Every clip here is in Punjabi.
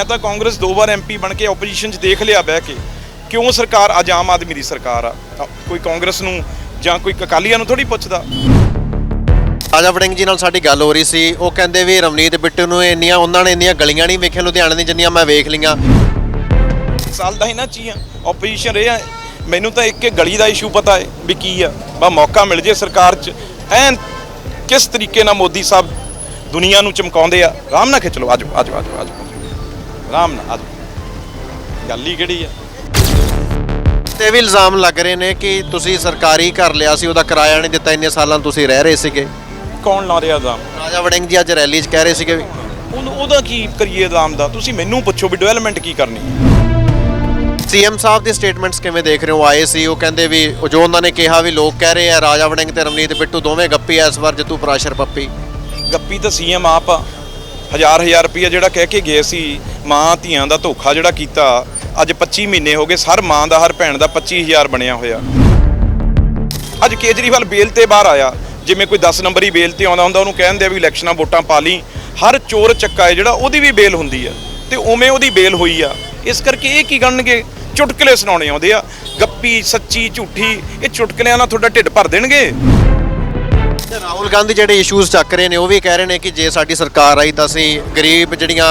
ਮੈਂ ਤਾਂ ਕਾਂਗਰਸ ਦੋ ਵਾਰ ਐਮਪੀ ਬਣ ਕੇ ਆਪੋਜੀਸ਼ਨ 'ਚ ਦੇਖ ਲਿਆ ਬਹਿ ਕੇ। ਕਿਉਂ ਸਰਕਾਰ ਅੱਜ ਆਮ ਆਦਮੀ ਦੀ ਸਰਕਾਰ ਆ? ਕੋਈ ਕਾਂਗਰਸ ਨੂੰ ਜਾਂ ਕੋਈ ਅਕਾਲੀਆਂ ਨੂੰ ਥੋੜੀ ਪੁੱਛਦਾ। ਰਾਜਾ ਵੜਿੰਗ ਜੀ ਨਾਲ ਸਾਡੀ ਗੱਲ ਹੋ ਰਹੀ ਸੀ। ਉਹ ਕਹਿੰਦੇ ਵੀ ਰਵਨੀਤ ਬਿੱਟੂ ਨੂੰ ਇੰਨੀਆਂ ਉਹਨਾਂ ਨੇ ਇੰਨੀਆਂ ਗਲੀਆਂ ਨਹੀਂ ਵੇਖੀਆਂ ਲੁਧਿਆਣੇ ਦੀਆਂ ਜਿੰਨੀਆਂ ਮੈਂ ਵੇਖ ਲਈਆਂ। ਸਾਲ ਦਾ ਇਹਨਾਂ ਚੀਆਂ। ਆਪੋਜੀਸ਼ਨ ਰਿਹਾ ਮੈਨੂੰ ਤਾਂ ਇੱਕ ਇੱਕ ਗਲੀ ਦਾ ਇਸ਼ੂ ਪਤਾ ਹੈ ਵੀ ਕੀ ਆ। ਬਾ ਮੌਕਾ ਮਿਲ ਜੇ ਸਰਕਾਰ 'ਚ। ਐਨ ਕਿਸ ਤਰੀਕੇ ਨਾਲ ਮੋਦੀ ਸਾਹਿਬ ਦੁਨੀਆ ਨੂੰ ਚਮਕਾਉਂਦੇ ਆ? ਆਰਾਮ ਨਾਲ ਖਿੱਚ ਲਓ। ਆਜੋ ਆਜੋ ਆਜੋ ਆਜੋ। ਆਰਾਮ ਨਾਲ ਆਜੋ ਗੱਲ ਹੀ ਕਿਹੜੀ ਆ? ਤੇ ਵੀ ਇਲਜ਼ਾਮ ਲੱਗ ਰਹੇ ਨੇ ਕਿ ਤੁਸੀਂ ਸਰਕਾਰੀ ਘਰ ਲਿਆ ਸੀ ਉਹਦਾ ਕਿਰਾਇਆ ਨਹੀਂ ਦਿੱਤਾ ਇੰਨੇ ਸਾਲਾਂ ਤੁਸੀਂ ਰਹਿ ਰਹੇ ਸੀਗੇ। ਕੌਣ ਲਾ ਰਿਹਾ ਦਾਮ ਰਾਜਾ ਵੜਿੰਗ ਜੀ ਅੱਜ ਰੈਲੀ 'ਚ ਕਹਿ ਰਹੇ ਸੀਗੇ ਵੀ ਉਹਨੂੰ ਉਹਦਾ ਕੀ ਕਰੀਏ ਦਾਮ ਦਾ? ਤੁਸੀਂ ਮੈਨੂੰ ਪੁੱਛੋ ਵੀ ਡਿਵੈਲਪਮੈਂਟ ਕੀ ਕਰਨੀ। ਸੀਐਮ ਸਾਹਿਬ ਦੀ ਸਟੇਟਮੈਂਟਸ ਕਿਵੇਂ ਦੇਖ ਰਹੇ ਹੋ? ਆਏ ਸੀ ਉਹ ਕਹਿੰਦੇ ਵੀ ਉਹ ਜੋ ਉਹਨਾਂ ਨੇ ਕਿਹਾ ਵੀ ਲੋਕ ਕਹਿ ਰਹੇ ਆ ਰਾਜਾ ਵੜਿੰਗ ਤੇ ਰਵਨੀਤ ਬਿੱਟੂ ਦੋਵੇਂ ਗੱਪੀ ਆ ਇਸ ਵਾਰ ਜਤੂ ਪ੍ਰਾਸ਼ਰ ਪੱਪੀ। ਗੱਪੀ ਤਾਂ ਸੀਐਮ ਆਪ ਆ। ਹਜ਼ਾਰ ਹਜ਼ਾਰ ਰੁਪਈਆ ਜਿਹੜਾ ਕਹਿ ਕੇ ਗਏ ਸੀ ਮਾਂ ਧੀਆਂ ਦਾ ਧੋਖਾ ਜਿਹੜਾ ਕੀਤਾ, ਅੱਜ 25 ਮਹੀਨੇ ਹੋ ਗਏ, ਹਰ ਮਾਂ ਦਾ, ਹਰ ਭੈਣ ਦਾ 25000 ਬਣਿਆ ਹੋਇਆ। ਅੱਜ ਕੇਜਰੀਵਾਲ ਬੇਲ ਤੇ ਬਾਹਰ ਆਇਆ। ਜਿਵੇਂ ਕੋਈ 10 ਹੀ ਬੇਲ ਤੇ ਆਉਂਦਾ ਹੁੰਦਾ, ਉਹਨੂੰ ਕਹਿੰਦੇ ਆ ਵੀ ਇਲੈਕਸ਼ਨਾਂ ਵੋਟਾਂ ਪਾ ਲਈ। ਹਰ ਚੋਰ ਚੱਕਾ ਹੈ ਜਿਹੜਾ, ਉਹਦੀ ਵੀ ਬੇਲ ਹੁੰਦੀ ਆ। ਤੇ ਉਵੇਂ ਉਹਦੀ ਬੇਲ ਹੋਈ ਆ। ਇਸ ਕਰਕੇ ਇਹ ਕੀ ਕਰਨਗੇ? ਚੁਟਕਲੇ ਸੁਣਾਉਣੇ ਆਉਂਦੇ ਆ। ਗੱਪੀ, ਸੱਚੀ, ਝੂਠੀ, ਇਹ ਚੁਟਕਲਿਆਂ ਨਾਲ ਤੁਹਾਡਾ ਢਿੱਡ ਭਰ ਦੇਣਗੇ? ਰਾਹੁਲ ਗਾਂਧੀ ਜਿਹੜੇ ਇਸ਼ੂਜ਼ ਚੱਕ ਰਹੇ ਨੇ, ਉਹ ਵੀ ਕਹਿ ਰਹੇ ਨੇ ਕਿ ਜੇ ਸਾਡੀ ਸਰਕਾਰ ਆਈ ਤਾਂ ਅਸੀਂ ਗਰੀਬ ਜਿਹੜੀਆਂ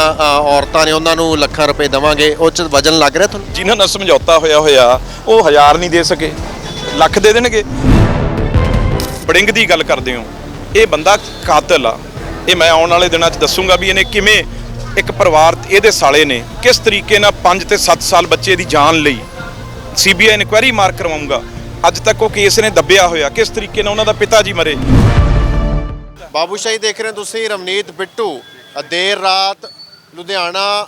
ਔਰਤਾਂ ਨੇ ਉਹਨਾਂ ਨੂੰ ਲੱਖਾਂ ਰੁਪਏ ਦੇਵਾਂਗੇ। ਉਹ ਚ ਵਜਨ ਲੱਗ ਰਿਹਾ ਤੁਹਾਨੂੰ? ਜਿਨ੍ਹਾਂ ਨਾਲ ਸਮਝੌਤਾ ਹੋਇਆ ਹੋਇਆ, ਉਹ ਹਜ਼ਾਰ ਨਹੀਂ ਦੇ ਸਕੇ। ਲੱਖ ਦੇ ਦੇਣਗੇ। ਬੜਿੰਗ ਦੀ ਗੱਲ ਕਰਦੇ ਹੋ। ਇਹ ਬੰਦਾ ਕਾਤਲ ਆ। ਇਹ ਮੈਂ ਆਉਣ ਵਾਲੇ ਦਿਨਾਂ 'ਚ ਦੱਸੂਗਾ ਵੀ ਇਹਨੇ ਕਿਵੇਂ ਇੱਕ ਪਰਿਵਾਰ ਇਹਦੇ ਸਾਲੇ ਨੇ, ਕਿਸ ਤਰੀਕੇ ਨਾਲ 5 ਤੇ 7 ਸਾਲ ਬੱਚੇ ਦੀ ਜਾਨ ਲਈ ਸੀਬੀਆਈ ਇਨਕੁਆਇਰੀ ਮਾਰ ਕਰਵਾਉਂਗਾ ਅੱਜ ਤੱਕ ਉਹ ਕੇਸ ਨੇ ਦੱਬਿਆ ਹੋਇਆ। ਕਿਸ ਤਰੀਕੇ ਨਾਲ ਉਹਨਾਂ ਦਾ ਪਿਤਾ ਜੀ ਮਰੇ? ਬਾਬੂਸ਼ਾਹੀ ਦੇਖ ਰਹੇ ਹੋ ਤੁਸੀਂ ਰਵਨੀਤ ਬਿੱਟੂ ਦੇਰ ਰਾਤ ਲੁਧਿਆਣਾ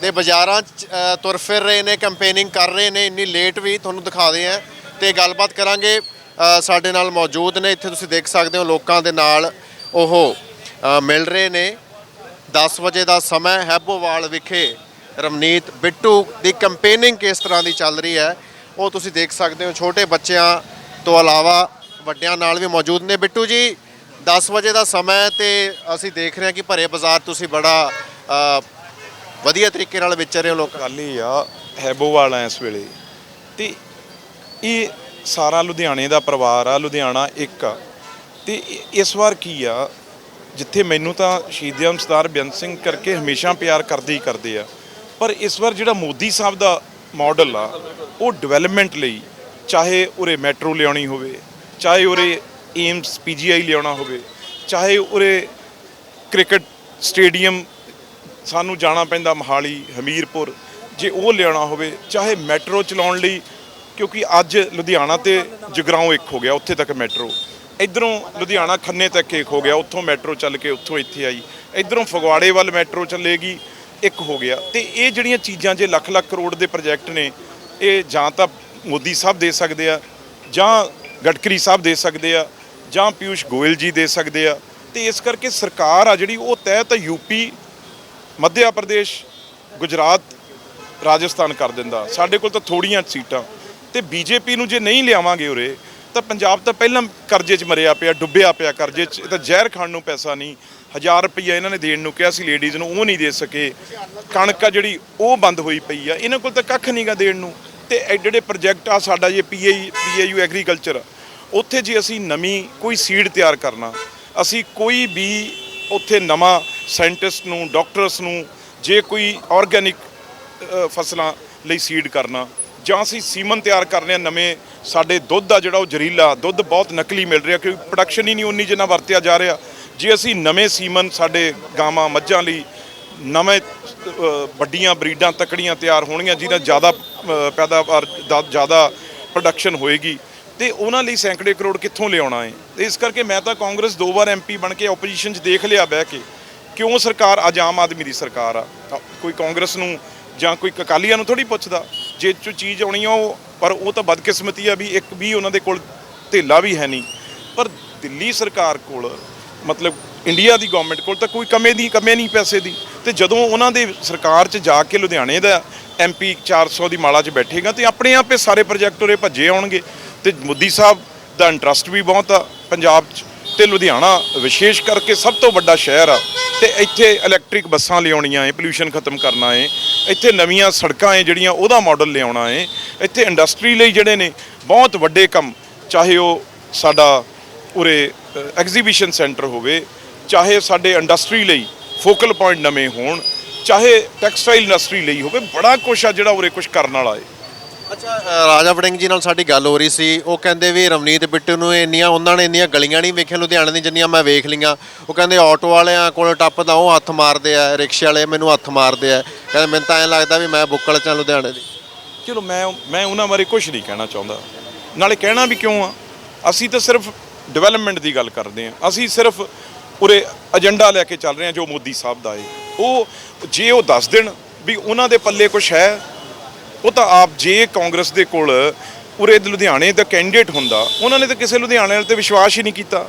ਦੇ ਬਾਜ਼ਾਰਾਂ 'ਚ ਅ, ਤੁਰ ਫਿਰ ਰਹੇ ਨੇ ਕੈਂਪੇਨਿੰਗ ਕਰ ਰਹੇ ਨੇ ਇੰਨੀ ਲੇਟ ਵੀ ਤੁਹਾਨੂੰ ਦਿਖਾਦੇ ਆ ਤੇ ਗੱਲਬਾਤ ਕਰਾਂਗੇ ਅ, ਸਾਡੇ ਨਾਲ ਮੌਜੂਦ ਨੇ ਇੱਥੇ ਤੁਸੀਂ ਦੇਖ ਸਕਦੇ ਹੋ ਲੋਕਾਂ ਦੇ ਨਾਲ ਉਹ ਅ, ਮਿਲ ਰਹੇ ਨੇ। 10 ਵਜੇ ਦਾ ਸਮਾਂ ਹੈਬੋਵਾਲ ਵਿਖੇ ਰਵਨੀਤ ਬਿੱਟੂ ਦੀ ਕੈਂਪੇਨਿੰਗ ਕਿਸ ਤਰ੍ਹਾਂ ਦੀ ਚੱਲ ਰਹੀ ਹੈ ਉਹ ਤੁਸੀਂ ਦੇਖ ਸਕਦੇ ਹੋ। ਛੋਟੇ ਬੱਚਿਆਂ ਤੋਂ ਇਲਾਵਾ ਵੱਡਿਆਂ ਨਾਲ ਵੀ ਮੌਜੂਦ ਨੇ। ਬਿੱਟੂ ਜੀ 10 ਵਜੇ ਦਾ ਸਮਾਂ ਹੈ ਤੇ ਅਸੀਂ ਦੇਖ ਰਹੇ ਹਾਂ ਕਿ ਭਰੇ ਬਾਜ਼ਾਰ ਤੁਸੀਂ ਬੜਾ ਵਧੀਆ ਤਰੀਕੇ ਨਾਲ ਵਿਚਰ ਰਹੇ ਹੋ ਲੋਕ ਗੱਲ ਹੀ ਆ, ਹੈਬੋਵਾਲ ਆ ਇਸ ਵੇਲੇ। ਤੇ ਇਹ ਸਾਰਾ ਲੁਧਿਆਣੇ ਦਾ ਪਰਿਵਾਰ ਆ, ਲੁਧਿਆਣਾ ਇੱਕ ਆ। ਤੇ ਇਸ ਵਾਰ ਕੀ ਆ, ਜਿੱਥੇ ਮੈਨੂੰ ਤਾਂ ਸ਼ਹੀਦ ਸਰਦਾਰ ਬੇਅੰਤ ਸਿੰਘ ਕਰਕੇ ਹਮੇਸ਼ਾ ਪਿਆਰ ਕਰਦੇ ਹੀ ਕਰਦੇ ਆ। ਪਰ ਇਸ ਵਾਰ ਜਿਹੜਾ ਮੋਦੀ ਸਾਹਿਬ ਦਾ ਮਾਡਲ ਆ, ਉਹ ਡਿਵੈਲਪਮੈਂਟ ਲਈ ਚਾਹੇ ਉਰੇ ਮੈਟਰੋ ਲਿਆਉਣੀ ਹੋਵੇ, ਚਾਹੇ ਉਰੇ ਏਮਸ ਪੀਜੀਆਈ ਲਿਆਉਣਾ ਹੋਵੇ, ਚਾਹੇ ਉਰੇ ਕ੍ਰਿਕਟ ਸਟੇਡੀਅਮ ਸਾਨੂੰ ਜਾਣਾ ਪੈਂਦਾ ਮਹਾਲੀ, ਹਮੀਰਪੁਰ, ਜੇ ਉਹ ਲਿਆਉਣਾ ਹੋਵੇ, ਚਾਹੇ ਮੈਟਰੋ ਚਲਾਉਣ ਲਈ, ਕਿਉਂਕਿ ਅੱਜ ਲੁਧਿਆਣਾ ਤੇ ਜਗਰਾਉਂ ਇੱਕ ਹੋ ਗਿਆ, ਉੱਥੇ ਤੱਕ ਮੈਟਰੋ। ਇਧਰੋਂ ਲੁਧਿਆਣਾ ਖੰਨੇ ਤੱਕ ਇੱਕ ਹੋ ਗਿਆ, ਉੱਥੋਂ ਮੈਟਰੋ ਚੱਲ ਕੇ ਉੱਥੋਂ ਇੱਥੇ ਆਈ। ਇਧਰੋਂ ਫਗਵਾੜੇ ਵੱਲ ਮੈਟਰੋ ਚੱਲੇਗੀ, ਇੱਕ ਹੋ ਗਿਆ। ਤੇ ਇਹ ਜਿਹੜੀਆਂ ਚੀਜ਼ਾਂ ਜੇ ਲੱਖ ਲੱਖ ਕਰੋੜ ਦੇ ਪ੍ਰੋਜੈਕਟ ਨੇ, ਇਹ ਜਾਂ ਤਾਂ ਮੋਦੀ ਸਾਹਿਬ ਦੇ ਸਕਦੇ ਆ, ਜਾਂ ਗਡਕਰੀ ਸਾਹਿਬ ਦੇ ਸਕਦੇ ਆ ਜਾਂ ਪਿਊਸ਼ ਗੋਇਲ ਜੀ ਦੇ ਸਕਦੇ ਆ। ਤੇ ਇਸ ਕਰਕੇ ਸਰਕਾਰ ਆ ਜਿਹੜੀ, ਉਹ ਤਹਿ ਤਾਂ ਯੂਪੀ ਮੱਧਿਆ ਪ੍ਰਦੇਸ਼, ਗੁਜਰਾਤ, ਰਾਜਸਥਾਨ ਕਰ ਦਿੰਦਾ। ਸਾਡੇ ਕੋਲ ਤਾਂ ਥੋੜੀਆਂ ਸੀਟਾਂ। ਤੇ ਬੀਜੇਪੀ ਨੂੰ ਜੇ ਨਹੀਂ ਲਿਆਵਾਂਗੇ ਉਰੇ, ਤਾਂ ਪੰਜਾਬ ਤਾਂ ਪਹਿਲਾਂ ਕਰਜ਼ੇ 'ਚ ਮਰਿਆ ਪਿਆ, ਡੁੱਬਿਆ ਪਿਆ ਕਰਜ਼ੇ 'ਚ। ਇਹ ਤਾਂ ਜ਼ਹਿਰ ਖਾਣ ਨੂੰ ਪੈਸਾ ਨਹੀਂ। 1000 ਰੁਪਈਆ ਇਹਨਾਂ ਨੇ ਦੇਣ ਨੂੰ ਕਿਹਾ ਸੀ, ਲੇਡੀਜ਼ ਨੂੰ ਉਹ ਨਹੀਂ ਦੇ ਸਕੇ। ਕਣਕ ਆ ਜਿਹੜੀ, ਉਹ ਬੰਦ ਹੋਈ ਪਈ ਆ। ਇਹਨਾਂ ਕੋਲ ਤਾਂ ਕੱਖ ਨਹੀਂਗਾ ਦੇਣ ਨੂੰ। ਤੇ ਐਡੇ ਜਿਹੜੇ ਪ੍ਰੋਜੈਕਟ ਆ ਸਾਡਾ ਜੇ ਪੀਆਈ ਪੀਏਯੂ ਐਗਰੀਕਲਚਰ। ਉੱਥੇ ਜੇ ਅਸੀਂ ਨਵੀਂ ਕੋਈ ਸੀਡ ਤਿਆਰ ਕਰਨਾ, ਅਸੀਂ ਕੋਈ ਵੀ ਉੱਥੇ ਨਵਾਂ ਸਾਇੰਟਿਸਟ ਨੂੰ ਡਾਕਟਰਸ ਨੂੰ, ਜੇ ਕੋਈ ਆਰਗੈਨਿਕ ਫਸਲਾਂ ਲਈ ਸੀਡ ਕਰਨਾ, ਜਾਂ ਅਸੀਂ ਸੀਮਨ ਤਿਆਰ ਕਰਨੇ ਆ, ਨਵੇਂ ਸਾਡੇ ਦੁੱਧ ਆ ਜਿਹੜਾ ਉਹ ਜ਼ਹਿਰੀਲਾ, ਦੁੱਧ ਬਹੁਤ ਨਕਲੀ ਮਿਲ ਰਿਹਾ, ਕਿਉਂਕਿ ਪ੍ਰੋਡਕਸ਼ਨ ਹੀ ਨਹੀਂ ਉਨੀ ਜਿੰਨਾ ਵਰਤਿਆ ਜਾ ਰਿਹਾ। ਜੇ ਅਸੀਂ ਨਵੇਂ ਸੀਮਨ ਸਾਡੇ ਗਾਵਾਂ, ਮੱਝਾਂ ਲਈ ਨਵੇਂ ਵੱਡੀਆਂ ਬਰੀਡਾਂ, ਤਕੜੀਆਂ ਤਿਆਰ ਹੋਣਗੀਆਂ ਜਿਹਦਾ ਜ਼ਿਆਦਾ ਪੈਦਾਵਾਰ, ਜ਼ਿਆਦਾ ਪ੍ਰੋਡਕਸ਼ਨ ਹੋਏਗੀ ਤੇ ਉਹਨਾਂ ਲਈ ਸੈਂਕੜੇ ਕਰੋੜ ਕਿੱਥੋਂ ਲਿਆਉਣਾ ਹੈ? ਤੇ ਇਸ ਕਰਕੇ ਮੈਂ ਤਾਂ ਕਾਂਗਰਸ ਦੋ ਵਾਰ ਐਮਪੀ ਬਣ ਕੇ ਆਪੋਜੀਸ਼ਨ 'ਚ ਦੇਖ ਲਿਆ ਬਹਿ ਕੇ, ਕਿਉਂ ਸਰਕਾਰ ਅੱਜ ਆਮ ਆਦਮੀ ਦੀ ਸਰਕਾਰ ਆ? ਕੋਈ ਕਾਂਗਰਸ ਨੂੰ ਜਾਂ ਕੋਈ ਅਕਾਲੀਆਂ ਨੂੰ ਥੋੜੀ ਪੁੱਛਦਾ, ਜੇ ਚੋ ਚੀਜ਼ ਆਉਣੀ ਆ ਉਹ, ਪਰ ਉਹ ਤਾਂ ਬਦਕਿਸਮਤੀ ਆ ਵੀ ਇੱਕ ਵੀ ਉਹਨਾਂ ਦੇ ਕੋਲ ਧੇਲਾ ਵੀ ਹੈ ਨਹੀਂ। ਪਰ ਦਿੱਲੀ ਸਰਕਾਰ ਕੋਲ, ਮਤਲਬ ਇੰਡੀਆ ਦੀ ਗਵਰਨਮੈਂਟ ਕੋਲ ਤਾਂ ਕੋਈ ਕਮੇ ਦੀ, ਕਮੇ ਨਹੀਂ ਪੈਸੇ ਦੀ। ਤੇ ਜਦੋਂ ਉਹਨਾਂ ਦੇ ਸਰਕਾਰ 'ਚ ਜਾ ਕੇ ਲੁਧਿਆਣੇ ਦਾ ਐਮਪੀ 400 ਦੀ ਮਾਲਾ 'ਚ ਬੈਠੇਗਾ, ਤੇ ਆਪਣੇ ਆਪੇ ਸਾਰੇ ਪ੍ਰੋਜੈਕਟ ਉਰੇ ਭੱਜੇ ਆਉਣਗੇ। ਤੇ ਮੋਦੀ ਸਾਹਿਬ ਦਾ ਇੰਟਰਸਟ ਵੀ ਬਹੁਤ ਆ ਪੰਜਾਬ 'ਚ ਤੇ ਲੁਧਿਆਣਾ ਵਿਸ਼ੇਸ਼ ਕਰਕੇ ਸਭ ਤੋਂ ਵੱਡਾ ਸ਼ਹਿਰ ਆ ਤੇ ਇੱਥੇ ਇਲੈਕਟ੍ਰਿਕ ਬੱਸਾਂ ਲਿਆਉਣੀਆਂ ਏ ਪੋਲੂਸ਼ਨ ਖਤਮ ਕਰਨਾ ਏ, ਇੱਥੇ ਨਵੀਆਂ ਸੜਕਾਂ ਏ ਜਿਹੜੀਆਂ ਉਹਦਾ ਮਾਡਲ ਲਿਆਉਣਾ ਏ, ਇੱਥੇ ਇੰਡਸਟਰੀ ਲਈ ਜਿਹੜੇ ਨੇ ਬਹੁਤ ਵੱਡੇ ਕੰਮ, ਚਾਹੇ ਉਹ ਸਾਡਾ ਉਰੇ ਐਗਜ਼ੀਬਿਸ਼ਨ ਸੈਂਟਰ ਹੋਵੇ, ਚਾਹੇ ਸਾਡੇ ਇੰਡਸਟਰੀ ਲਈ ਫੋਕਲ ਪੁਆਇੰਟ ਨਵੇਂ ਹੋਣ, ਚਾਹੇ ਟੈਕਸਟਾਈਲ ਇੰਡਸਟਰੀ ਲਈ ਹੋਵੇ, ਬੜਾ ਕੁਛ ਆ ਜਿਹੜਾ ਉਰੇ ਕੁਛ ਕਰਨ ਵਾਲਾ ਏ। ਅੱਛਾ ਰਾਜਾ ਵੜਿੰਗ ਜੀ ਨਾਲ ਸਾਡੀ ਗੱਲ ਹੋ ਰਹੀ ਸੀ। ਉਹ ਕਹਿੰਦੇ ਵੀ ਰਵਨੀਤ ਬਿੱਟੂ ਨੂੰ ਇੰਨੀਆਂ, ਉਹਨਾਂ ਨੇ ਇੰਨੀਆਂ ਗਲੀਆਂ ਨਹੀਂ ਵੇਖੀਆਂ, ਲੁਧਿਆਣੇ ਦੀਆਂ ਜਿੰਨੀਆਂ ਮੈਂ ਵੇਖ ਲਈਆਂ। ਉਹ ਕਹਿੰਦੇ ਆਟੋ ਵਾਲਿਆਂ ਕੋਲ ਟੱਪਦਾ, ਉਹ ਹੱਥ ਮਾਰਦੇ ਆ, ਰਿਕਸ਼ੇ ਵਾਲੇ ਮੈਨੂੰ ਹੱਥ ਮਾਰਦੇ ਆ। ਕਹਿੰਦੇ ਮੈਨੂੰ ਤਾਂ ਐਂ ਲੱਗਦਾ ਵੀ ਮੈਂ ਬੁੱਕਲ ਚ ਲੁਧਿਆਣੇ ਦੀ। ਚਲੋ, ਮੈਂ ਮੈਂ ਉਹਨਾਂ ਬਾਰੇ ਕੁਝ ਨਹੀਂ ਕਹਿਣਾ ਚਾਹੁੰਦਾ। ਨਾਲੇ ਕਹਿਣਾ ਵੀ ਕਿਉਂ ਆ? ਅਸੀਂ ਤਾਂ ਸਿਰਫ ਡਿਵੈਲਪਮੈਂਟ ਦੀ ਗੱਲ ਕਰਦੇ ਆ। ਅਸੀਂ ਸਿਰਫ ਉਰੇ ਏਜੰਡਾ ਲੈ ਕੇ ਚੱਲ ਰਹੇ ਆ, ਜੋ ਮੋਦੀ ਸਾਹਿਬ ਦਾ ਏ। ਉਹ, ਜੇ ਉਹ ਦੱਸ ਦੇਣ ਵੀ ਉਹਨਾਂ ਦੇ ਪੱਲੇ ਕੁਝ ਹੈ ਉਹ ਤਾਂ ਆਪ ਜੇ ਕਾਂਗਰਸ ਦੇ ਕੋਲ ਉਰੇ ਲੁਧਿਆਣੇ ਦਾ ਕੈਂਡੀਡੇਟ ਹੁੰਦਾ, ਉਹਨਾਂ ਨੇ ਤਾਂ ਕਿਸੇ ਲੁਧਿਆਣੇ ਵਾਲੇ ਤੇ ਵਿਸ਼ਵਾਸ ਹੀ ਨਹੀਂ ਕੀਤਾ।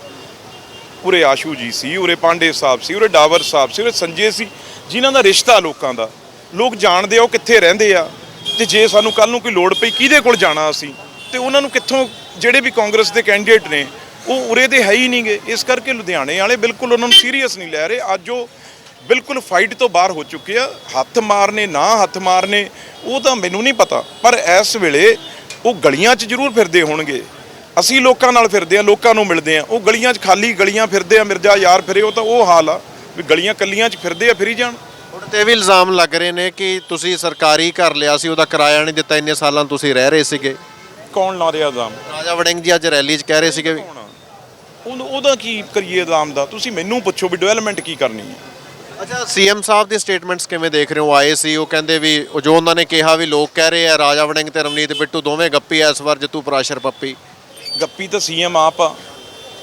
ਉਰੇ ਆਸ਼ੂ ਜੀ ਸੀ ਉਰੇ ਪਾਂਡੇ ਸਾਹਿਬ ਸੀ ਉਰੇ ਡਾਵਰ ਸਾਹਿਬ ਸੀ ਉਰੇ ਸੰਜੇ ਸੀ, ਜਿਨ੍ਹਾਂ ਦਾ ਰਿਸ਼ਤਾ ਲੋਕਾਂ ਦਾ। ਲੋਕ ਜਾਣਦੇ ਆ ਉਹ ਕਿੱਥੇ ਰਹਿੰਦੇ ਆ ਤੇ ਜੇ ਸਾਨੂੰ ਕੱਲ ਨੂੰ ਕੋਈ ਲੋੜ ਪਈ ਕਿਹਦੇ ਕੋਲ ਜਾਣਾ ਅਸੀਂ? ਤੇ ਉਹਨਾਂ ਨੂੰ ਕਿੱਥੋਂ ਜਿਹੜੇ ਵੀ ਕਾਂਗਰਸ ਦੇ ਕੈਂਡੀਡੇਟ ਨੇ, ਉਹ ਉਰੇ ਦੇ ਹੈ ਹੀ ਨਹੀਂਗੇ। ਇਸ ਕਰਕੇ ਲੁਧਿਆਣੇ ਵਾਲੇ ਬਿਲਕੁਲ ਉਹਨਾਂ ਨੂੰ ਸੀਰੀਅਸ ਨਹੀਂ ਲੈ ਰਹੇ। ਅੱਜ ਉਹ ਬਿਲਕੁਲ ਫਾਈਟ ਤੋਂ ਬਾਹਰ ਹੋ ਚੁੱਕੇ ਆ। ਹੱਥ ਮਾਰਨੇ ਨਾ ਹੱਥ ਮਾਰਨੇ ਉਹ ਤਾਂ ਮੈਨੂੰ ਨਹੀਂ ਪਤਾ। ਪਰ ਇਸ ਵੇਲੇ ਉਹ ਗਲੀਆਂ 'ਚ ਜ਼ਰੂਰ ਫਿਰਦੇ ਹੋਣਗੇ। ਅਸੀਂ ਲੋਕਾਂ ਨਾਲ ਫਿਰਦੇ ਆ ਲੋਕਾਂ ਨੂੰ ਮਿਲਦੇ ਆ। ਉਹ ਗਲੀਆਂ 'ਚ ਖਾਲੀ ਗਲੀਆਂ ਫਿਰਦੇ ਆ ਮਿਰਜ਼ਾ ਯਾਰ ਫਿਰੇ ਉਹ ਤਾਂ ਉਹ ਹਾਲ ਆ ਵੀ ਗਲੀਆਂ ਕੱਲੀਆਂ 'ਚ ਫਿਰਦੇ ਆ ਫਿਰੀ ਜਾਣ। ਹੁਣ ਤੇ ਵੀ ਇਲਜ਼ਾਮ ਲੱਗ ਰਹੇ ਨੇ ਕਿ ਤੁਸੀਂ ਸਰਕਾਰੀ ਘਰ ਲਿਆ ਸੀ ਉਹਦਾ ਕਿਰਾਇਆ ਨਹੀਂ ਦਿੱਤਾ ਇੰਨੇ ਸਾਲਾਂ ਤੁਸੀਂ ਰਹਿ ਰਹੇ ਸੀਗੇ। ਕੌਣ ਲਾ ਰਿਹਾ ਇਲਜ਼ਾਮ? ਰਾਜਾ ਵੜਿੰਗ ਜੀ ਅੱਜ ਰੈਲੀ 'ਚ ਕਹਿ ਰਹੇ ਸੀਗੇ ਵੀ ਉਹਦਾ ਕੀ ਕਰੀਏ ਇਲਜ਼ਾਮ ਦਾ? ਤੁਸੀਂ ਮੈਨੂੰ ਪੁੱਛੋ ਵੀ ਡਿਵੈਲਪਮੈਂਟ ਕੀ ਕਰਨੀ ਹੈ। ਅੱਛਾ, ਸੀਐਮ ਸਾਹਿਬ ਦੀ ਸਟੇਟਮੈਂਟਸ ਕਿਵੇਂ ਦੇਖ ਰਹੇ ਹੋ? ਆਏ ਸੀ, ਉਹ ਕਹਿੰਦੇ ਵੀ, ਉਹ ਜੋ ਉਹਨਾਂ ਨੇ ਕਿਹਾ ਵੀ ਲੋਕ ਕਹਿ ਰਹੇ ਆ, ਰਾਜਾ ਵੜਿੰਗ ਤੇ ਰਵਨੀਤ ਬਿੱਟੂ ਦੋਵੇਂ ਗੱਪੀ ਐ ਇਸ ਵਾਰ ਜਿੱਤੂ ਪ੍ਰਾਸ਼ਰ ਪੱਪੀ। ਗੱਪੀ ਤਾਂ ਸੀਐਮ ਆਪ ਆ।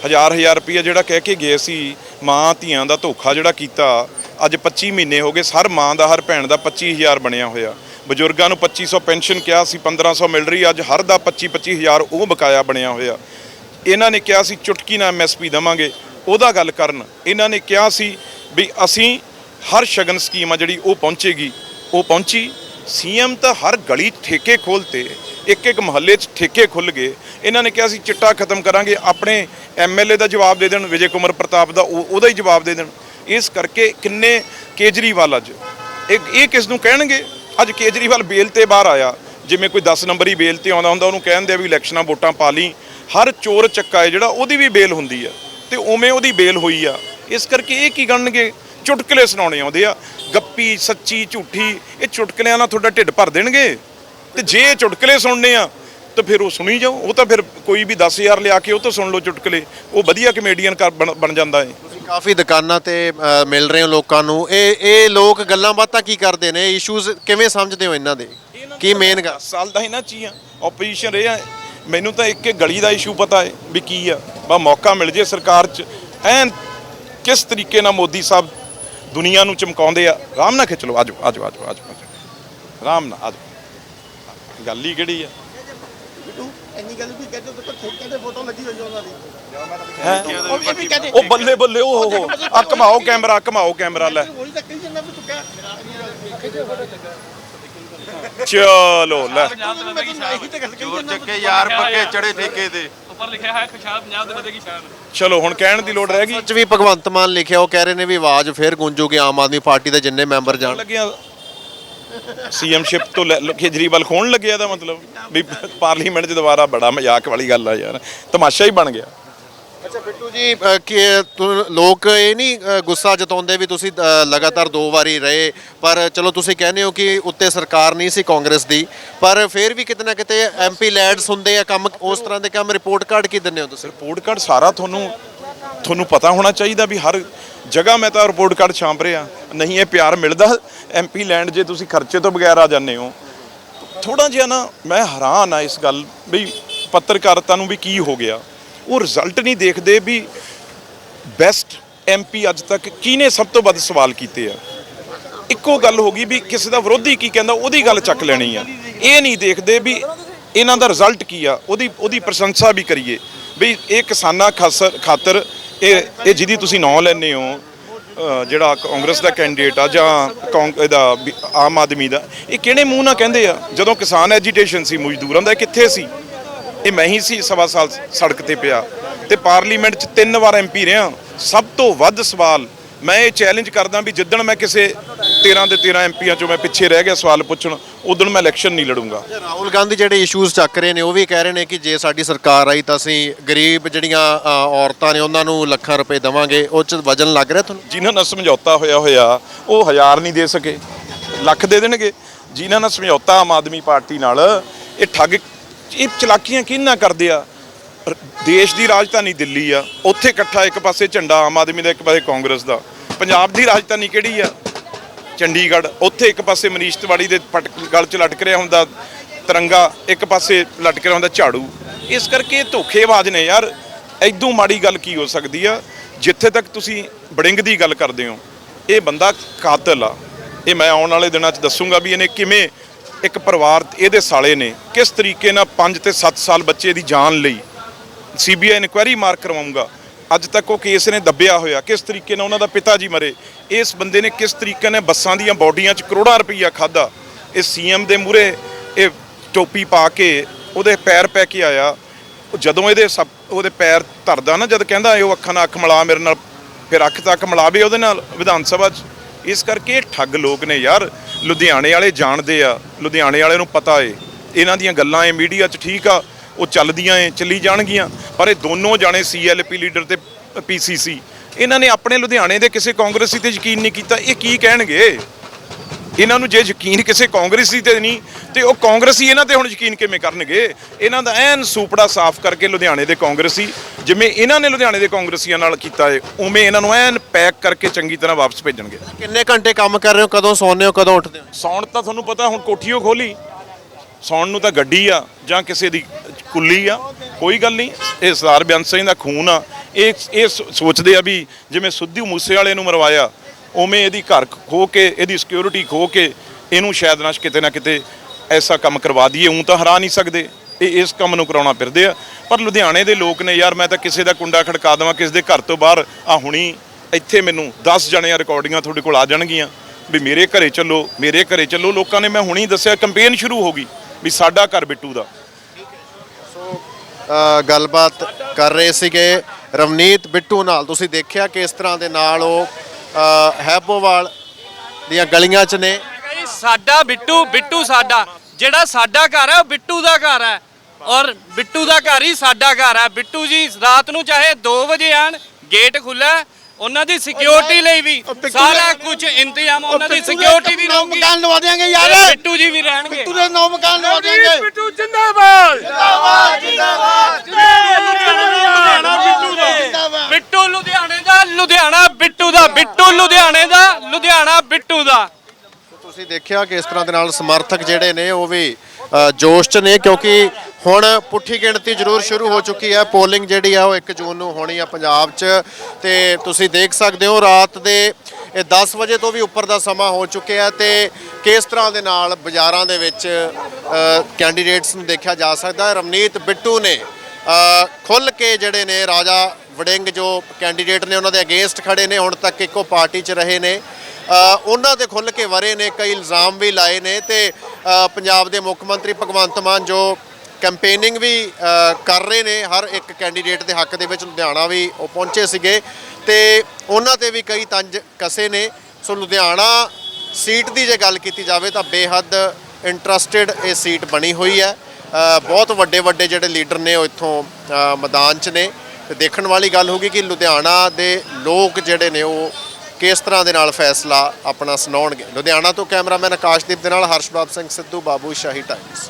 ਹਜ਼ਾਰ ਹਜ਼ਾਰ ਰੁਪਈਆ ਜਿਹੜਾ ਕਹਿ ਕੇ ਗਏ ਸੀ, ਮਾਂ ਧੀਆਂ ਦਾ ਧੋਖਾ ਜਿਹੜਾ ਕੀਤਾ, ਅੱਜ 25 ਮਹੀਨੇ ਹੋ ਗਏ, ਹਰ ਮਾਂ ਦਾ, ਹਰ ਭੈਣ ਦਾ 25000 ਬਣਿਆ ਹੋਇਆ। ਬਜ਼ੁਰਗਾਂ ਨੂੰ 2500 ਪੈਨਸ਼ਨ ਕਿਹਾ ਸੀ 1500 ਮਿਲ ਰਹੀ, ਅੱਜ ਹਰ ਦਾ 25 25000 ਉਹ ਬਕਾਇਆ ਬਣਿਆ ਹੋਇਆ। ਇਹਨਾਂ ਨੇ ਕਿਹਾ ਸੀ, ਚੁਟਕੀ ਨਾਲ ਐਮਐਸਪੀ ਦਵਾਂਗੇ। ਉਹਦਾ ਗੱਲ ਕਰਨ। ਇਹਨਾਂ ਨੇ ਕਿਹਾ ਸੀ ਵੀ ਅਸੀਂ ਹਰ ਸ਼ਗਨ ਸਕੀਮ ਆ ਜਿਹੜੀ ਉਹ ਪਹੁੰਚੇਗੀ, ਉਹ ਪਹੁੰਚੀ। ਸੀਐਮ ਤਾਂ ਹਰ ਗਲੀ 'ਚ ਠੇਕੇ ਖੋਲਤੇ ਇੱਕ ਇੱਕ ਮੁਹੱਲੇ 'ਚ ਠੇਕੇ ਖੁੱਲ ਗਏ। ਇਹਨਾਂ ਨੇ ਕਿਹਾ ਅਸੀਂ ਚਿੱਟਾ ਖਤਮ ਕਰਾਂਗੇ, ਆਪਣੇ ਐਮਐਲਏ ਦਾ ਜਵਾਬ ਦੇ ਦੇਣ, ਵਿਜੇ ਕੁਮਾਰ ਪ੍ਰਤਾਪ ਦਾ, ਉਹ- ਉਹਦਾ ਹੀ ਜਵਾਬ ਦੇ ਦੇਣ। ਇਸ ਕਰਕੇ ਕਿੰਨੇ ਕੇਜਰੀਵਾਲ ਅੱਜ। ਇਹ ਇਹ ਕਿਸ ਨੂੰ ਕਹਿਣਗੇ? ਅੱਜ ਕੇਜਰੀਵਾਲ ਬੇਲ ਤੇ ਬਾਹਰ ਆਇਆ। ਜਿਵੇਂ ਕੋਈ 10 ਨੰਬਰੀ ਬੇਲ ਤੇ ਆਉਂਦਾ ਹੁੰਦਾ, ਉਹਨੂੰ ਕਹਿੰਦੇ ਆ ਵੀ ਇਲੈਕਸ਼ਨਾਂ ਵੋਟਾਂ ਪਾ ਲਈ। ਹਰ ਚੋਰ ਚੱਕਾ ਹੈ ਜਿਹੜਾ, ਉਹਦੀ ਵੀ ਬੇਲ ਹੁੰਦੀ ਹੈ ਤੇ ਉਵੇਂ ਉਹਦੀ ਬੇਲ ਹੋਈ ਆ। ਇਸ ਕਰਕੇ ਇਹ ਕੀ ਕਰਨਗੇ? ਚੁਟਕਲੇ ਸੁਣਾਉਣੇ ਆਉਂਦੇ ਆ। ਗੱਪੀ ਸੱਚੀ ਝੂਠੀ ਇਹ ਚੁਟਕਲਿਆਂ ਨਾਲ ਤੁਹਾਡਾ ਢਿੱਡ ਭਰ ਦੇਣਗੇ। ਤੇ ਜੇ ਇਹ ਚੁਟਕਲੇ ਸੁਣਨੇ ਆ ਤਾਂ ਫਿਰ ਉਹ ਸੁਣੀ ਜਾਓ। ਉਹ ਤਾਂ ਫਿਰ ਕੋਈ ਵੀ 10000 ਲਿਆ ਕੇ ਉਹ ਤੋਂ ਸੁਣ ਲਓ ਚੁਟਕਲੇ। ਉਹ ਵਧੀਆ ਕਮੇਡੀਅਨ ਬਣ ਜਾਂਦਾ ਹੈ ਤੁਸੀਂ ਕਾਫੀ ਦੁਕਾਨਾਂ ਤੇ ਮਿਲ ਰਹੇ ਹੋ ਲੋਕਾਂ ਨੂੰ। ਇਹ ਇਹ ਲੋਕ ਗੱਲਾਂ ਬਾਤਾਂ ਕੀ ਕਰਦੇ ਨੇ? ਇਸ਼ੂਜ਼ ਕਿਵੇਂ ਸਮਝਦੇ ਹੋ ਇਹਨਾਂ ਦੇ? ਕੀ ਮੇਨ ਗੱਲ? 10 ਸਾਲ ਦਾ ਹੀ ਆ। ਆਪੋਜੀਸ਼ਨ ਰਿਹਾ ਮੈਨੂੰ ਤਾਂ ਇੱਕ ਗਲੀ ਦਾ ਇਸ਼ੂ ਪਤਾ ਹੈ ਵੀ ਕੀ ਆ। ਬਾ ਮੌਕਾ ਮਿਲ ਜੇ ਸਰਕਾਰ ਚ। ਐਨ ਕਿਸ ਤਰੀਕੇ ਨਾਲ ਮੋਦੀ ਸਾਹਿਬ ਦੁਨੀਆ ਨੂੰ ਚਮਕਾਉਂਦੇ ਆ। ਆਰਾਮ ਨਾਲ ਖਿੱਚ ਲਓ। ਆਜੋ ਆਜੋ ਆਜੋ ਆਜੋ। ਆਰਾਮ ਨਾਲ ਆਜੋ। ਗੱਲ ਹੀ ਕਿਹੜੀ ਆ? ਇੰਨੀ ਗੱਲ ਵੀ ਕਹਿੰਦੇ ਤੇ ਠੇਕੇ ਤੇ ਫੋਟੋ ਲੱਗੀ ਹੋਈ ਉਹਨਾਂ ਦੀ? ਉਹ ਉਹ ਬੱਲੇ ਬੱਲੇ ਉਹ ਹੋ। ਆ ਘਮਾਓ ਕੈਮਰਾ ਘਮਾਓ ਕੈਮਰਾ ਲੈ। ਉਹੀ ਤਾਂ ਕਹੀ ਜਾਂਦਾ ਵੀ ਤੂੰ ਕਹਿ। ਚਲੋ ਲੈ। ਪੰਜਾਬ ਦੇ ਬੰਦੇ ਕੀ ਸ਼ਾਨ ਇਹੀ ਤਾਂ ਗੱਲ ਕਹੀ ਜਾਂਦਾ ਚੱਕੇ ਯਾਰ ਪੱਕੇ ਚੜੇ ਠੇਕੇ ਤੇ। ਉੱਪਰ ਲਿਖਿਆ ਹੈ ਖੁਸ਼ਹਾਲ ਪੰਜਾਬ ਦੇ ਬੰਦੇ ਕੀ ਸ਼ਾਨ ਚਲੋ ਹੁਣ ਕਹਿਣ ਦੀ ਲੋੜ ਰਹਿ ਗਈ। ਸੱਚ ਵੀ ਭਗਵੰਤ ਮਾਨ ਲਿਖਿਆ ਉਹ ਕਹਿ ਰਹੇ ਨੇ ਵੀ ਆਵਾਜ਼ ਫੇਰ ਗੂੰਜੂਗੀ ਆਮ ਆਦਮੀ ਪਾਰਟੀ ਦੇ ਜਿੰਨੇ ਮੈਂਬਰ ਜਾਣ। ਲੱਗਿਆ। ਸੀਐਮਸ਼ਿਪ ਤੋਂ ਲੈ- ਲ- ਕੇਜਰੀਵਾਲ ਖੋਣ ਲੱਗਿਆ ਦਾ ਮਤਲਬ? ਵੀ ਪਾਰਲੀਮੈਂਟ 'ਚ ਦੁਬਾਰਾ ਬੜਾ ਮਜ਼ਾਕ ਵਾਲੀ ਗੱਲ ਆ ਯਾਰ। ਤਮਾਸ਼ਾ ਹੀ ਬਣ ਗਿਆ। ਅੱਛਾ ਬਿੱਟੂ ਜੀ ਅ, ਕਿ ਤੁ- ਲੋਕ ਇਹ ਨਹੀਂ ਅ, ਗੁੱਸਾ ਜਤਾਉਂਦੇ ਵੀ ਤੁਸੀਂ ਅ, ਲਗਾਤਾਰ ਦੋ ਵਾਰੀ ਰਹੇ ਪਰ ਚਲੋ ਤੁਸੀਂ ਕਹਿੰਦੇ ਹੋ ਕਿ ਉੱਤੇ ਸਰਕਾਰ ਨਹੀਂ ਸੀ ਕਾਂਗਰਸ ਦੀ ਪਰ ਫਿਰ ਵੀ ਕਿਤੇ ਨਾ ਕਿਤੇ ਐਮਪੀ ਲੈਡਸ ਹੁੰਦੇ ਆ ਕੰਮ ਉਸ ਤਰ੍ਹਾਂ ਦੇ ਕੰਮ ਰਿਪੋਰਟ ਕਾਰਡ ਕੀ ਦਿੰਦੇ ਹੋ ਤੁਸੀਂ? ਰਿਪੋਰਟ ਕਾਰਡ ਸਾਰਾ ਤੁਹਾਨੂੰ ਤੁਹਾਨੂੰ ਪਤਾ ਹੋਣਾ ਚਾਹੀਦਾ ਵੀ ਹਰ ਜਗ੍ਹਾ ਮੈਂ ਤਾਂ ਰਿਪੋਰਟ ਕਾਰਡ ਛਾਂਪ ਰਿਹਾ ਨਹੀਂ ਇਹ ਪਿਆਰ ਮਿਲਦਾ ਐਮਪੀ ਲੈਂਡ ਜੇ ਤੁਸੀਂ ਖਰਚੇ ਤੋਂ ਬਗੈਰ ਆ ਜਾਂਦੇ ਹੋ। ਥੋੜਾ ਜਿਹਾ ਨਾ ਮੈਂ ਹੈਰਾਨ ਆ ਇਸ ਗੱਲ ਵੀ ਪੱਤਰਕਾਰਤਾ ਨੂੰ ਵੀ ਕੀ ਹੋ ਗਿਆ। ਉਹ ਰਿਜ਼ਲਟ ਨਹੀਂ ਦੇਖਦੇ ਵੀ ਬੈਸਟ ਐਮਪੀ ਅੱਜ ਤੱਕ ਕਿਹਨੇ ਸਭ ਤੋਂ ਵੱਧ ਸਵਾਲ ਕੀਤੇ ਆ। ਇੱਕੋ ਗੱਲ ਹੋ ਗਈ ਵੀ ਕਿਸੇ ਦਾ ਵਿਰੋਧੀ ਕੀ ਕਹਿੰਦਾ, ਉਹਦੀ ਗੱਲ ਚੱਕ ਲੈਣੀ ਆ। ਇਹ ਨਹੀਂ ਦੇਖਦੇ ਵੀ ਇਹਨਾਂ ਦਾ ਰਿਜ਼ਲਟ ਕੀ ਆ, ਉਹਦੀ ਉਹਦੀ ਪ੍ਰਸ਼ੰਸਾ ਵੀ ਕਰੀਏ। ਵੀ ਇਹ ਕਿਸਾਨਾਂ ਖਾਸਰ, ਖਾਤਰ ਇਹ ਇਹ ਜਿਹਦੀ ਤੁਸੀਂ ਨਾਂ ਲੈਂਦੇ ਹੋ ਜਿਹੜਾ ਕਾਂਗਰਸ ਦਾ ਕੈਂਡੀਡੇਟ ਆ ਜਾਂ ਕੌਂਗ ਇਹਦਾ ਆਮ ਆਦਮੀ ਦਾ, ਇਹ ਕਿਹੜੇ ਮੂੰਹ ਨਾਲ ਕਹਿੰਦੇ ਆ? ਜਦੋਂ ਕਿਸਾਨ ਐਜੀਟੇਸ਼ਨ ਸੀ ਮਜ਼ਦੂਰਾਂ ਦਾ, ਇਹ ਕਿੱਥੇ ਸੀ? ਇਹ ਮੈਂ ਹੀ ਸੀ ਸਵਾ ਸਾਲ ਸੜਕ ਤੇ ਪਿਆ। ਤੇ ਪਾਰਲੀਮੈਂਟ 'ਚ ਤਿੰਨ ਵਾਰ ਐਮਪੀ ਰਿਹਾ। ਸਭ ਤੋਂ ਵੱਧ ਸਵਾਲ ਮੈਂ ਇਹ ਚੈਲੰਜ ਕਰਦਾ ਵੀ ਜਿੱਦਣ ਮੈਂ ਕਿਸੇ 13 ਦੇ 13 ਐਮਪੀਆਂ ਚੋਂ ਮੈਂ ਪਿੱਛੇ ਰਹਿ ਗਿਆ ਸਵਾਲ ਪੁੱਛਣ ਉਦੋਂ ਮੈਂ ਇਲੈਕਸ਼ਨ ਨਹੀਂ ਲੜੂੰਗਾ। ਰਾਹੁਲ ਗਾਂਧੀ ਜਿਹੜੇ ਇਸ਼ੂਜ਼ ਚੱਕ ਰਹੇ ਨੇ ਉਹ ਵੀ ਕਹਿ ਰਹੇ ਨੇ ਕਿ ਜੇ ਸਾਡੀ ਸਰਕਾਰ ਆਈ ਤਾਂ ਅਸੀਂ ਗਰੀਬ ਜਿਹੜੀਆਂ ਔਰਤਾਂ ਨੇ ਉਹਨਾਂ ਨੂੰ ਲੱਖਾਂ ਰੁਪਏ ਦੇਵਾਂਗੇ। ਉਹ ਚ ਵਜਨ ਲੱਗ ਰਿਹਾ ਤੁਹਾਨੂੰ? ਜਿਨ੍ਹਾਂ ਨਾਲ ਸਮਝੌਤਾ ਹੋਇਆ ਹੋਇਆ ਉਹ ਹਜ਼ਾਰ ਨਹੀਂ ਦੇ ਸਕੇ। ਲੱਖ ਦੇ ਦੇਣਗੇ। ਜਿਨ੍ਹਾਂ ਨਾਲ ਸਮਝੌਤਾ ਆਮ ਆਦਮੀ ਪਾਰਟੀ ਨਾਲ ਇਹ ਠੱਗ ਇਹ ਚਲਾਕੀਆਂ ਕਿਹਨਾਂ ਕਰਦੇ ਆ? ਰ- ਦੇਸ਼ ਦੀ ਰਾਜਧਾਨੀ ਦਿੱਲੀ ਆ, ਉੱਥੇ ਇਕੱਠਾ ਇੱਕ ਪਾਸੇ ਝੰਡਾ ਆਮ ਆਦਮੀ ਦਾ, ਇੱਕ ਪਾਸੇ ਕਾਂਗਰਸ ਦਾ। ਪੰਜਾਬ ਦੀ ਰਾਜਧਾਨੀ ਕਿਹੜੀ ਆ? ਚੰਡੀਗੜ੍ਹ, ਉੱਥੇ ਇੱਕ ਪਾਸੇ ਮਨੀਸ਼ ਤਿਵਾੜੀ ਦੇ ਪਟ, ਗਲ 'ਚ ਲਟਕ ਰਿਹਾ ਹੁੰਦਾ ਤਿਰੰਗਾ, ਇੱਕ ਪਾਸੇ ਲਟਕ ਰਿਹਾ ਹੁੰਦਾ ਝਾੜੂ। ਇਸ ਕਰਕੇ ਇਹ ਧੋਖੇਬਾਜ਼ ਨੇ ਯਾਰ। ਐਦੋਂ ਮਾੜੀ ਗੱਲ ਕੀ ਹੋ ਸਕਦੀ ਆ? ਜਿੱਥੇ ਤੱਕ ਤੁਸੀਂ ਬੜਿੰਗ ਦੀ ਗੱਲ ਕਰਦੇ ਹੋ, ਇਹ ਬੰਦਾ ਕਾਤਲ ਆ। ਇਹ ਮੈਂ ਆਉਣ ਵਾਲੇ ਦਿਨਾਂ 'ਚ ਦੱਸੂਗਾ ਵੀ ਇਹਨੇ ਕਿਵੇਂ ਇੱਕ ਪਰਿਵਾਰ ਇਹਦੇ ਸਾਲੇ ਨੇ, ਕਿਸ ਤਰੀਕੇ ਨਾਲ 5 ਤੇ 7 ਸਾਲ ਬੱਚੇ ਦੀ ਜਾਨ ਲਈ ਸੀਬੀਆਈ ਇਨਕੁਆਇਰੀ ਮਾਰਕ ਕਰਵਾਉਂਗਾ ਅੱਜ ਤੱਕ ਉਹ ਕੇਸ ਨੇ ਦੱਬਿਆ ਹੋਇਆ, ਕਿਸ ਤਰੀਕੇ ਨਾਲ ਉਹਨਾਂ ਦਾ ਪਿਤਾ ਜੀ ਮਰੇ? ਇਸ ਬੰਦੇ ਨੇ ਕਿਸ ਤਰੀਕੇ ਨਾਲ ਬੱਸਾਂ ਦੀਆਂ ਬੋਡੀਆਂ 'ਚ ਕਰੋੜਾਂ ਰੁਪਈਆ ਖਾਦਾ ਇਹ ਸੀਐਮ ਦੇ ਮੂਹਰੇ ਇਹ ਟੋਪੀ ਪਾ ਕੇ ਉਹਦੇ ਪੈਰ ਪੈ ਕੇ ਆਇਆ। ਜਦੋਂ ਇਹਦੇ ਸਭ, ਉਹਦੇ ਪੈਰ ਧਰਦਾ ਨਾ, ਜਦ ਕਹਿੰਦਾ ਇਹ ਉਹ ਅੱਖਾਂ ਨਾਲ ਅੱਖ ਮਿਲਾ ਮੇਰੇ ਨਾਲ, ਫਿਰ ਅੱਖ ਤੱਕ ਮਿਲਾਵੇ ਉਹਦੇ ਨਾਲ ਵਿਧਾਨ ਸਭਾ 'ਚ। ਇਸ ਕਰਕੇ ਇਹ ਠੱਗ ਲੋਕ ਨੇ ਯਾਰ। ਲੁਧਿਆਣੇ ਵਾਲੇ ਜਾਣਦੇ ਆ, ਲੁਧਿਆਣੇ ਵਾਲਿਆਂ ਨੂੰ ਪਤਾ ਏ। ਇਹਨਾਂ ਦੀਆਂ ਗੱਲਾਂ ਏ, ਮੀਡੀਆ 'ਚ ਠੀਕ ਆ, ਉਹ ਚੱਲਦੀਆਂ ਏ, ਚੱਲੀ ਜਾਣਗੀਆਂ। ਪਰ ਇਹ ਦੋਨੋਂ ਜਾਣੇ ਸੀਐਲਪੀ ਲੀਡਰ ਤੇ ਪੀਸੀਸੀ ਇਹਨਾਂ ਨੇ ਆਪਣੇ ਲੁਧਿਆਣੇ ਦੇ ਕਿਸੇ ਕਾਂਗਰਸੀ ਤੇ ਯਕੀਨ ਨਹੀਂ ਕੀਤਾ, ਇਹ ਕੀ ਕਹਿਣਗੇ? ਇਹਨਾਂ ਨੂੰ ਜੇ ਯਕੀਨ ਕਿਸੇ ਕਾਂਗਰਸੀ ਤੇ ਨਹੀਂ ਤੇ ਉਹ ਕਾਂਗਰਸੀ ਇਹਨਾਂ ਤੇ ਹੁਣ ਯਕੀਨ ਕਿਵੇਂ ਕਰਨਗੇ? ਇਹਨਾਂ ਦਾ ਐਨ ਸੂਪੜਾ ਸਾਫ਼ ਕਰਕੇ ਲੁਧਿਆਣੇ ਦੇ ਕਾਂਗਰਸੀ ਜਿਵੇਂ ਇਹਨਾਂ ਨੇ ਲੁਧਿਆਣੇ ਦੇ ਕਾਂਗਰਸੀਆਂ ਨਾਲ ਕੀਤਾ ਏ ਉਵੇਂ ਇਹਨਾਂ ਨੂੰ ਐਨ ਪੈਕ ਕਰਕੇ ਚੰਗੀ ਤਰ੍ਹਾਂ ਵਾਪਸ ਭੇਜਣਗੇ। ਕਿੰਨੇ ਘੰਟੇ ਕੰਮ ਕਰ ਰਹੇ ਹੋ? ਕਦੋਂ ਸੌਂਦੇ ਹੋ? ਕਦੋਂ ਉੱਠਦੇ ਹੋ? ਸੌਣ ਤਾਂ ਤੁਹਾਨੂੰ ਪਤਾ ਹੁਣ ਕੋਠੀਓ ਖੋਲੀ। ਸੌਣ ਨੂੰ ਤਾਂ ਗੱਡੀ ਆ ਜਾਂ ਕਿਸੇ ਦੀ ਕੁੱਲੀ ਆ ਕੋਈ ਗੱਲ ਨਹੀਂ। ਇਹ ਸਰਦਾਰ ਬੇਅੰਤ ਸਿੰਘ ਦਾ ਖੂਨ ਆ। ਇਹ ਇਹ ਸੋਚਦੇ ਆ ਵੀ ਜਿਵੇਂ ਸੁੱਧੂ ਮੂਸੇ ਵਾਲੇ ਨੂੰ ਮਰਵਾਇਆ ਉਵੇਂ ਇਹਦੀ ਘਰ ਖੋ ਕੇ ਇਹਦੀ ਸਿਕਿਉਰਿਟੀ ਖੋ ਕੇ ਇਹਨੂੰ ਸ਼ਾਇਦ ਨਾ ਕਿਤੇ ਨਾ ਕਿਤੇ ਐਸਾ ਕੰਮ ਕਰਵਾ ਦਈਏ ਉਂ ਤਾਂ ਹਰਾ ਨਹੀਂ ਸਕਦੇ। ਇਹ ਇਸ ਕੰਮ ਨੂੰ ਕਰਾਉਣਾ ਫਿਰਦੇ ਆ। ਪਰ ਲੁਧਿਆਣੇ ਦੇ ਲੋਕ ਨੇ ਯਾਰ ਮੈਂ ਤਾਂ ਕਿਸੇ ਦਾ ਕੁੰਡਾ ਖੜਕਾ ਦੇਵਾਂ ਕਿਸੇ ਦੇ ਘਰ ਤੋਂ ਬਾਹਰ। ਆ ਹੁਣੀ ਇੱਥੇ ਮੈਨੂੰ 10 ਜਣਿਆਂ ਰਿਕਾਰਡਿੰਗਾਂ ਤੁਹਾਡੇ ਕੋਲ ਆ ਜਾਣਗੀਆਂ। ਵੀ ਮੇਰੇ ਘਰੇ ਚੱਲੋ ਮੇਰੇ ਘਰੇ ਚੱਲੋ। ਲੋਕਾਂ ਨੇ ਮੈਂ ਹੁਣੀ ਦੱਸਿਆ ਕੰਪੇਨ ਸ਼ੁਰੂ ਹੋ ਗਈ ਵੀ ਸਾਡਾ ਘਰ ਬਿੱਟੂ ਦਾ। ਅ, ਗੱਲਬਾਤ ਕਰ ਰਹੇ ਸੀਗੇ ਰਵਨੀਤ ਬਿੱਟੂ ਨਾਲ। ਤੁਸੀਂ ਦੇਖਿਆ ਕਿ ਇਸ ਤਰ੍ਹਾਂ ਦੇ ਨਾਲ ਉਹ ਹੈਬੋਵਾਲ ਦੀਆਂ ਗਲੀਆਂ 'ਚ ਨੇ। ਜੀ ਸਾਡਾ ਬਿੱਟੂ ਬਿੱਟੂ ਸਾਡਾ। ਜਿਹੜਾ ਸਾਡਾ ਘਰ ਹੈ ਉਹ ਬਿੱਟੂ ਦਾ ਘਰ ਹੈ। ਔਰ ਬਿੱਟੂ ਦਾ ਘਰ ਹੀ ਸਾਡਾ ਘਰ ਹੈ। ਬਿੱਟੂ ਜੀ ਰਾਤ ਨੂੰ ਚਾਹੇ 2 ਵਜੇ ਆਣ ਗੇਟ ਖੁੱਲਾ ਉਹਨਾਂ ਦੀ ਸਿਕਿਉਰਿਟੀ ਲਈ ਵੀ ਸਾਰਾ ਕੁਝ ਇੰਤਜ਼ਾਮ ਉਹਨਾਂ ਦੀ ਸਿਕਿਉਰਿਟੀ ਵੀ ਰਹੂਗੀ। ਮਕਾਨ ਲਵਾ ਦੇਾਂਗੇ ਯਾਰ। ਬਿੱਟੂ ਜੀ ਵੀ ਰਹਿਣਗੇ। ਬਿੱਟੂ ਦੇ ਨੌ ਮਕਾਨ ਲਵਾ ਦੇਾਂਗੇ ਬਿੱਟੂ ਜਿੰਦਾਬਾਦ। ਜਿੰਦਾਬਾਦ ਜਿੰਦਾਬਾਦ ਲੁਧਿਆਣਾ ਬਿੱਟੂ ਦਾ ਜਿੰਦਾਬਾਦ। ਬਿੱਟੂ ਲੁਧਿਆਣੇ ਦਾ ਲੁਧਿਆਣਾ ਬਿੱਟੂ ਲੁਧਿਆਣੇ ਦਾ, ਲੁਧਿਆਣਾ ਬਿੱਟੂ ਦਾ। ਤੁਸੀਂ ਦੇਖਿਆ ਕਿ ਇਸ ਤਰ੍ਹਾਂ ਦੇ ਨਾਲ ਸਮਰਥਕ ਜਿਹੜੇ ਨੇ, ਉਹ ਵੀ ਜੋਸ਼ 'ਚ ਨੇ, ਕਿਉਂਕਿ ਹੁਣ ਪੁੱਠੀ ਗਿਣਤੀ ਜ਼ਰੂਰ ਸ਼ੁਰੂ ਹੋ ਚੁੱਕੀ ਹੈ। ਪੋਲਿੰਗ ਜਿਹੜੀ ਆ, ਉਹ 1 ਜੂਨ ਨੂੰ ਹੋਣੀ ਆ ਪੰਜਾਬ 'ਚ। ਤੇ ਤੁਸੀਂ ਦੇਖ ਸਕਦੇ ਹੋ, ਰਾਤ ਦੇ, ਇਹ 10 ਵਜੇ ਤੋਂ ਵੀ ਉੱਪਰ ਦਾ ਸਮਾਂ ਹੋ ਚੁੱਕਿਆ ਤੇ ਕਿਸ ਤਰ੍ਹਾਂ ਦੇ ਨਾਲ ਬਾਜ਼ਾਰਾਂ ਦੇ ਵਿੱਚ ਕੈਂਡੀਡੇਟਸ ਨੂੰ ਦੇਖਿਆ ਜਾ ਸਕਦਾ ਹੈ? ਰਮਨੀਤ ਬਿੱਟੂ ਨੇ ਖੁੱਲ ਕੇ ਜਿਹੜੇ ਨੇ ਰਾਜਾ ਵੜਿੰਗ ਜੋ ਕੈਂਡੀਡੇਟ ਨੇ ਉਹਨਾਂ ਦੇ ਅਗੇਂਸਟ ਖੜੇ ਨੇ, ਹੁਣ ਤੱਕ ਇੱਕੋ ਪਾਰਟੀ 'ਚ ਰਹੇ ਨੇ। ਉਹਨਾਂ ਦੇ ਖੁੱਲ ਕੇ ਵਰੇ ਨੇ, ਕਈ ਇਲਜ਼ਾਮ ਵੀ ਲਾਏ ਨੇ ਤੇ ਪੰਜਾਬ ਦੇ ਮੁੱਖ ਮੰਤਰੀ ਭਗਵੰਤ ਮਾਨ ਜੋ ਕੈਂਪੇਨਿੰਗ ਵੀ ਕਰ ਰਹੇ ਨੇ, ਹਰ ਇੱਕ ਕੈਂਡੀਡੇਟ ਦੇ ਹੱਕ ਦੇ ਵਿੱਚ ਲੁਧਿਆਣਾ ਵੀ ਉਹ ਪਹੁੰਚੇ ਸੀਗੇ ਤੇ ਉਹਨਾਂ ਤੇ ਵੀ ਕਈ ਤੰਜ ਕਸੇ ਨੇ। ਸੋ ਲੁਧਿਆਣਾ ਸੀਟ ਦੀ ਜੇ ਗੱਲ ਕੀਤੀ ਜਾਵੇ ਤਾਂ ਬੇਹੱਦ ਇੰਟਰਸਟਿਡ ਇਹ ਸੀਟ ਬਣੀ ਹੋਈ ਹੈ। ਬਹੁਤ ਵੱਡੇ ਵੱਡੇ ਜਿਹੜੇ ਲੀਡਰ ਨੇ ਉਹ ਇੱਥੋਂ ਮੈਦਾਨ 'ਚ ਨੇ। ਤੇ ਦੇਖਣ ਵਾਲੀ ਗੱਲ ਹੋਗੀ ਕਿ ਲੁਧਿਆਣਾ ਦੇ ਲੋਕ ਜਿਹੜੇ ਨੇ ਉਹ ਕਿਸ ਤਰ੍ਹਾਂ ਦੇ ਨਾਲ ਫੈਸਲਾ ਆਪਣਾ ਸੁਣਾਉਣਗੇ। ਲੁਧਿਆਣਾ ਤੋਂ ਕੈਮਰਾਮੈਨ ਆਕਾਸ਼ਦੀਪ ਦੇ ਨਾਲ ਹਰਸ਼ਬਾਬ ਸਿੰਘ ਸਿੱਧੂ, ਬਾਬੂ ਸ਼ਾਹੀ ਟਾਈਮਸ